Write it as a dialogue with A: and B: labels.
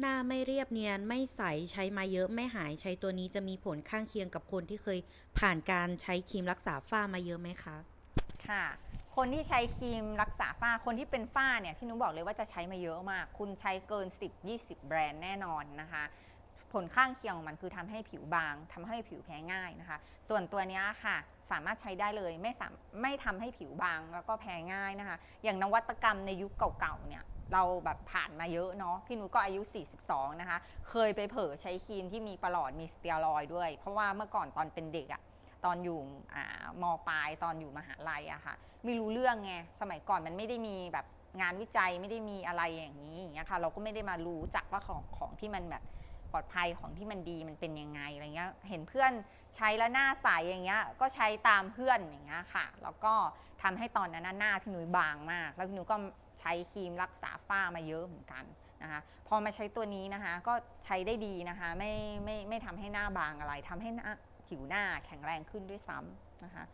A: หน้าไม่เรียบเนียนไม่ใสใช้มาเยอะไม่หายใช้ตัวนี้จะมีผลข้างเคียงกับคนที่เคยผ่านการใช้ครีมรักษาฝ้ามาเยอะไหมคะ
B: ค่ะ คนที่ใช้ครีมรักษาฝ้าคนที่เป็นฝ้าเนี่ยพี่นุ้บอกเลยว่าจะใช้มาเยอะมาก คุณใช้เกิน 10-20 แบรนด์แน่นอนนะคะผลข้างเคียงของมันคือทำให้ผิวบางทำให้ผิวแพ้ง่ายนะคะ ส่วนตัวนี้ค่ะ สามารถใช้ได้เลยไม่สามไม่ทำให้ผิวบางแล้วก็แพ้ง่ายนะคะ อย่างนวัตกรรมในยุคเก่าๆเนี่ย เราแบบผ่านมาเยอะเนาะพี่นุ้ยก็อายุ 42 นะคะ เคยไปเผลอใช้ครีมที่มีประหลอดมีสเตียรอยด์ด้วย เพราะว่าเมื่อก่อนตอนเป็นเด็กอะตอนอยู่มปลายตอนอยู่มหาลัยอะค่ะ ไม่รู้เรื่องไงสมัยก่อนมันไม่ได้มีแบบงานวิจัยไม่ได้มีอะไรอย่างนี้อย่างเงี้ยค่ะเราก็ไม่ได้มารู้จักว่าของของที่มันแบบปลอดภัยของที่มันดีมันเป็นยังไงอะไรเงี้ยเห็นเพื่อน ใช้แล้วหน้าใสอย่างเงี้ยก็ใช้ตามเพื่อนอย่างเงี้ยค่ะ แล้วก็ทำให้ตอนนั้นหน้าพี่นุ้ยบางมาก แล้วพี่นุ้ยก็ใช้ครีมรักษาฝ้ามาเยอะเหมือนกันนะคะพอมาใช้ตัวนี้นะคะก็ใช้ได้ดีนะคะไม่ไม่ไม่ทำให้หน้าบางอะไรทำให้หน้าผิวหน้าแข็งแรงขึ้นด้วยซ้ำนะคะ